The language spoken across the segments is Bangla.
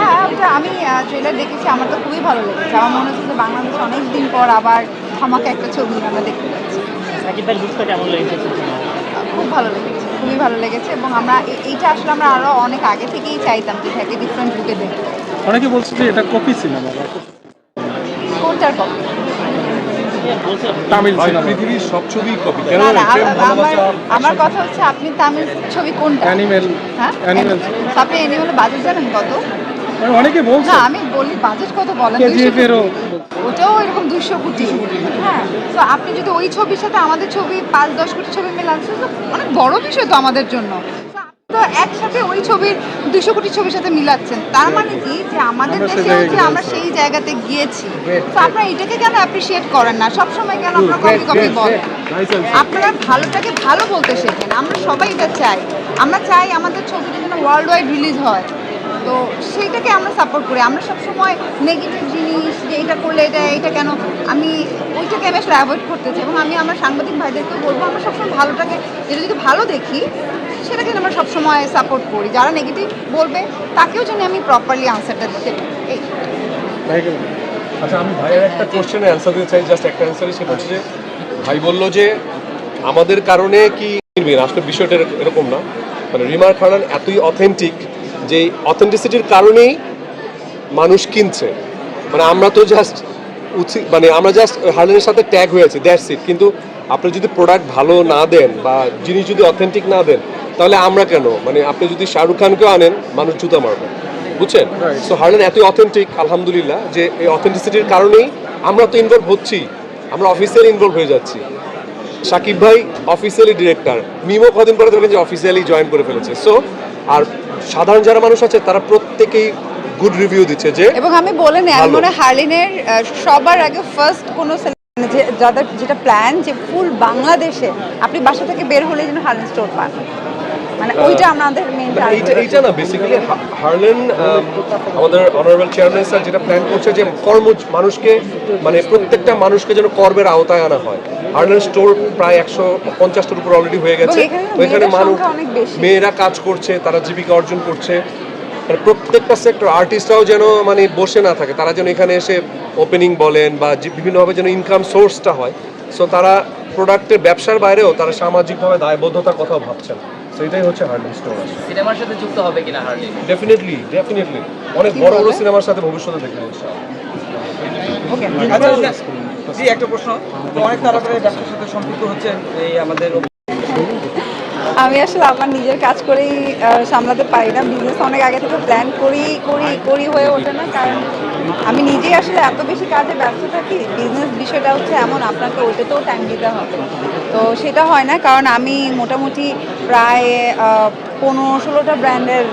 হ্যাঁ ওটা আমি ট্রেলার দেখেছি আমার তো খুবই ভালো লেগেছে। আমার মনে হচ্ছে যে বাংলাদেশ অনেক দিন পর আবার আমাকে একটা ছবি আমরা দেখতে পাচ্ছি। খুব ভালো লেগেছে খুবই ভালো লেগেছে এবং আমরা এইটা আসলে আমরা আরও অনেক আগে থেকেই চাইতাম যে থাকে ডিফারেন্ট বুকে দেখতে। অনেকে বলছে যে এটা কপি সিনেমা কোনটার কপি তামিল পৃথিবীর সব ছবি কপি। না না আমার আমার কথা হচ্ছে আপনি তামিল ছবি কোনটা? অ্যানিমেল হ্যাঁ? অ্যানিমেল আপনি অ্যানিমেলের বাজেট জানেন কত? অনেকে বলছে। না আমি বলি বাজেট কত বলেন? কেজিএফ 200 ওটাও এরকম দুইশো কোটি। হ্যাঁ তো আপনি যদি ওই ছবির সাথে আমাদের ছবি পাঁচ দশ কোটি ছবি মেলান তো অনেক বড় বিষয় তো আমাদের জন্য। তো একসাথে ওই ছবির দুশো কোটি ছবির সাথে মিলাচ্ছেন। তার মানে কি? যে আমাদের দেশে হচ্ছে আমরা সেই জায়গাতে গিয়েছি। তো আপনারা এটাকে কেন অ্যাপ্রিসিয়েট করেন না? সবসময় কেন আপনারা কপি কপি বলেন? আপনারা ভালোটাকে ভালো বলতে শেখেন। আমরা সবাই এটা চাই। আমরা চাই আমাদের ছবিটা যেন ওয়ার্ল্ড ওয়াইড রিলিজ হয়। তো সেইটাকে আমরা সাপোর্ট করি। আমরা সবসময় নেগেটিভ জিনিস যে এটা করলে এটা এটা কেন? আমি ওইটাকে আমি আসলে অ্যাভয়েড করতে চাই এবং আমি আমার সাংবাদিক ভাইদেরকে বলব, আমরা সবসময় ভালোটাকে যেটা যদি ভালো দেখি, সেটাকে আমরা সবসময় সাপোর্ট করি। যারা নেগেটিভ বলবে, তাকেও যেন আমি প্রপারলি আনসারটা দিতে এই। আচ্ছা আমি ভাইয়ের একটা কোশ্চেনের অ্যান্সার দিতে চাই জাস্ট একটা অ্যান্সারই সেটা হচ্ছে যে, ভাই বলল যে, আমাদের কারণে কি, আসলে বিষয়টা এরকম না। মানে রিমার খানান এতই অথেন্টিক যে অথেন্টিসিটির কারণেই মানুষ কিনছে। মানে আমরা তো জাস্ট মানে আমরা জাস্ট হার্লেনের সাথে ট্যাগ হয়েছি দ্যাটস ইট কিন্তু আপনি যদি প্রোডাক্ট ভালো না দেন বা জিনিস যদি অথেন্টিক না দেন তাহলে আমরা কেন? মানে আপনি যদি শাহরুখ খানকেও আনেন মানুষ জুতা মারবে। বুঝছেন? সো হার্লেন এতই অথেন্টিক আলহামদুলিল্লাহ যে এই অথেন্টিসিটির কারণেই আমরা তো ইনভলভ হচ্ছি। আমরা অফিসিয়ালি ইনভলভ হয়ে যাচ্ছি। সাকিব ভাই অফিসিয়ালি ডিরেক্টর মিমো কদিন পরে দেখবেন যে অফিসিয়ালি জয়েন করে ফেলেছে। সো আর সাধারণ যারা মানুষ আছে তারা প্রত্যেকেই গুড রিভিউ দিচ্ছে যে এবং আমি বলে নেই আমি মনে হার্লিনের সবার আগে ফার্স্ট কোনো যাদের যেটা প্ল্যান যে ফুল বাংলাদেশে আপনি বাসা থেকে বের হলে যেন হার্লিন স্টোর পান। মানে ওইটা আমাদের মেইন না, এইটা এইটা না বেসিক্যালি হার্লেন আমাদের অনারেবল চেয়ারম্যান স্যার যেটা প্ল্যান করছে যে কর্ম মানুষকে মানে প্রত্যেকটা মানুষকে যেন কর্মের আওতায় আনা হয়। হার্লেন স্টোর প্রায় একশো পঞ্চাশটার উপর অলরেডি হয়ে গেছে। এখানে তো এখানে মানুষ। মেয়েরা কাজ করছে তারা জীবিকা অর্জন করছে। মানে প্রত্যেকটা সেক্টর আর্টিস্টরাও যেন মানে বসে না থাকে তারা যেন এখানে এসে ওপেনিং বলেন বা বিভিন্নভাবে যেন ইনকাম সোর্সটা হয়। সো তারা প্রোডাক্টের ব্যবসার বাইরেও তারা সামাজিকভাবে দায়বদ্ধতার কথাও ভাবছেন সো এটাই হচ্ছে স্টোর সিনেমার সাথে যুক্ত হবে কিনা হার্লি ডেফিনেটলি ডেফিনেটলি অনেক বড় বড় সিনেমার সাথে ভবিষ্যতে দেখতে ইনশাআল্লাহ। আচ্ছা জি একটা প্রশ্ন। অনেক তারা করে ব্যবসার সাথে সম্পৃক্ত হচ্ছে এই আমাদের আমি আসলে আমার নিজের কাজ করেই সামলাতে পারি না। বিজনেস অনেক আগে থেকে প্ল্যান করি করি করি হয়ে ওঠে না। কারণ আমি নিজেই আসলে এত বেশি কাজে ব্যস্ত থাকি। বিজনেস বিষয়টা হচ্ছে এমন আপনাকে ওইটাতেও টাইম দিতে হবে। তো সেটা হয় না, কারণ আমি মোটামুটি প্রায় পনেরো ষোলোটা ব্র্যান্ডের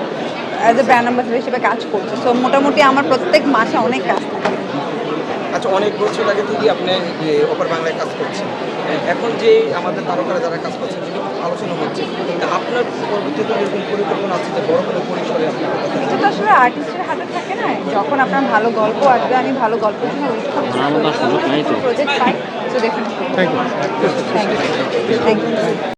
অ্যাজ এ ব্র্যান্ড অ্যাম্বাসেডার হিসেবে কাজ করছি। সো মোটামুটি আমার প্রত্যেক মাসে অনেক কাজ আচ্ছা অনেক বছর আগে থেকে আপনি যে ওপার বাংলায় কাজ করছেন। এখন যে আমাদের তারকারা যারা কাজ করছেন সেটা খুব আলোচনা হচ্ছে। আপনার পরবর্তীতে এরকম পরিকল্পনা আছে যে বড় কোনো পরিসরে আপনি এটা তো আসলে আর্টিস্টের হাতে থাকে না। যখন আপনার ভালো গল্প আসবে আমি ভালো গল্পের জন্য প্রজেক্ট পাই ইউ থ্যাংক ইউ